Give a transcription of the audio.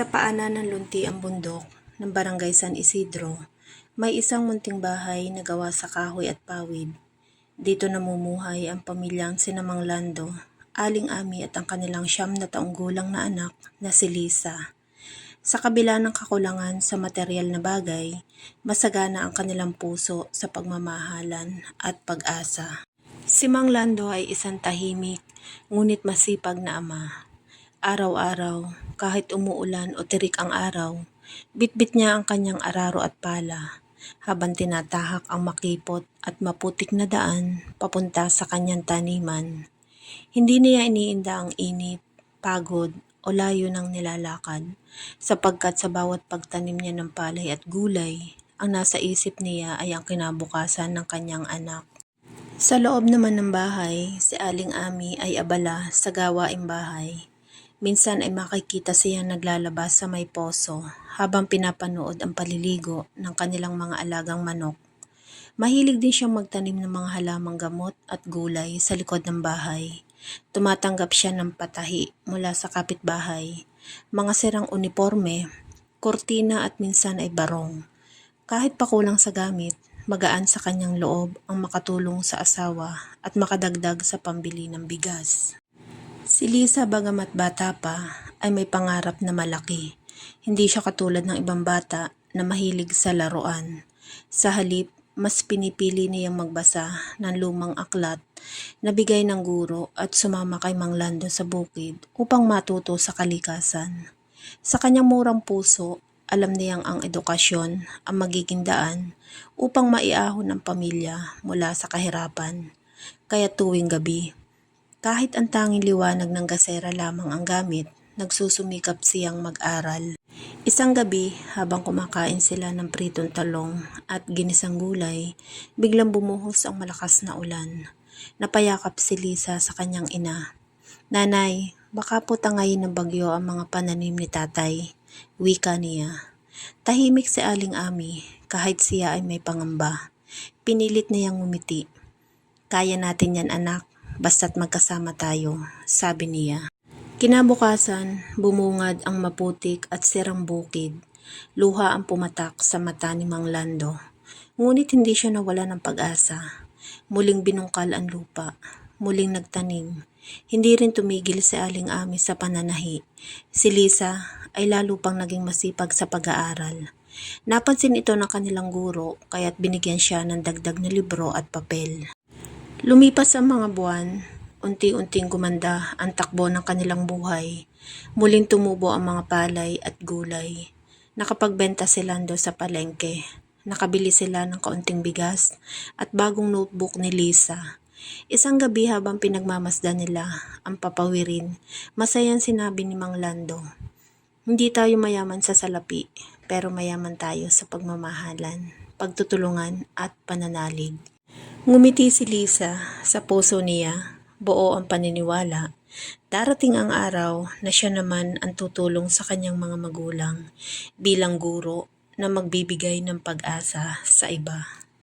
Sa paanan ng lunti ang bundok ng barangay San Isidro, may isang munting bahay na gawa sa kahoy at pawid. Dito namumuhay ang pamilyang sinamang Lando, Aling Ami at ang kanilang siyam na taong gulang na anak na si Lisa. Sa kabila ng kakulangan sa material na bagay, masagana ang kanilang puso sa pagmamahalan at pag-asa. Si Mang Lando ay isang tahimik, ngunit masipag na ama. Araw-araw, kahit umuulan o tirik ang araw, bitbit niya ang kanyang araro at pala, habang tinatahak ang makipot at maputik na daan papunta sa kanyang taniman. Hindi niya iniinda ang init, pagod o layo ng nilalakad, sapagkat sa bawat pagtanim niya ng palay at gulay, ang nasa isip niya ay ang kinabukasan ng kanyang anak. Sa loob naman ng bahay, si Aling Ami ay abala sa gawaing bahay. Minsan ay makikita siya naglalabas sa may poso habang pinapanood ang paliligo ng kanilang mga alagang manok. Mahilig din siyang magtanim ng mga halamang gamot at gulay sa likod ng bahay. Tumatanggap siya ng patahi mula sa kapitbahay, mga sirang uniforme, kortina at minsan ay barong. Kahit pa kulang sa gamit, magaan sa kanyang loob ang makatulong sa asawa at makadagdag sa pambili ng bigas. Si Lisa bagamat bata pa ay may pangarap na malaki. Hindi siya katulad ng ibang bata na mahilig sa laruan. Sa halip, mas pinipili niyang magbasa ng lumang aklat na bigay ng guro at sumama kay Mang Lando sa bukid upang matuto sa kalikasan. Sa kanyang murang puso, alam niyang ang edukasyon ang magiging daan upang maiahon ang pamilya mula sa kahirapan. Kaya tuwing gabi, kahit ang tanging liwanag ng gasera lamang ang gamit, nagsusumikap siyang mag-aral. Isang gabi, habang kumakain sila ng pritong talong at ginisang gulay, biglang bumuhos ang malakas na ulan. Napayakap si Lisa sa kanyang ina. Nanay, baka po tangayin ng bagyo ang mga pananim ni tatay. Wika niya. Tahimik si Aling Ami, kahit siya ay may pangamba. Pinilit niyang ngumiti. Kaya natin yan anak, basta't magkasama tayo, sabi niya. Kinabukasan, bumungad ang maputik at sirang bukid. Luha ang pumatak sa mata ni Mang Lando. Ngunit hindi siya nawala ng pag-asa. Muling binungkal ang lupa. Muling nagtanim. Hindi rin tumigil si Aling Ami sa pananahi. Si Lisa ay lalo pang naging masipag sa pag-aaral. Napansin ito ng kanilang guro kaya't binigyan siya ng dagdag na libro at papel. Lumipas ang mga buwan, unti-unting gumanda ang takbo ng kanilang buhay. Muling tumubo ang mga palay at gulay. Nakapagbenta si Lando sa palengke. Nakabili sila ng kaunting bigas at bagong notebook ni Lisa. Isang gabi habang pinagmamasdan nila ang papawirin, masayang sinabi ni Mang Lando, Hindi tayo mayaman sa salapi, pero mayaman tayo sa pagmamahalan, pagtutulungan at pananalig. Ngumiti si Lisa sa puso niya buo ang paniniwala, darating ang araw na siya naman ang tutulong sa kanyang mga magulang bilang guro na magbibigay ng pag-asa sa iba.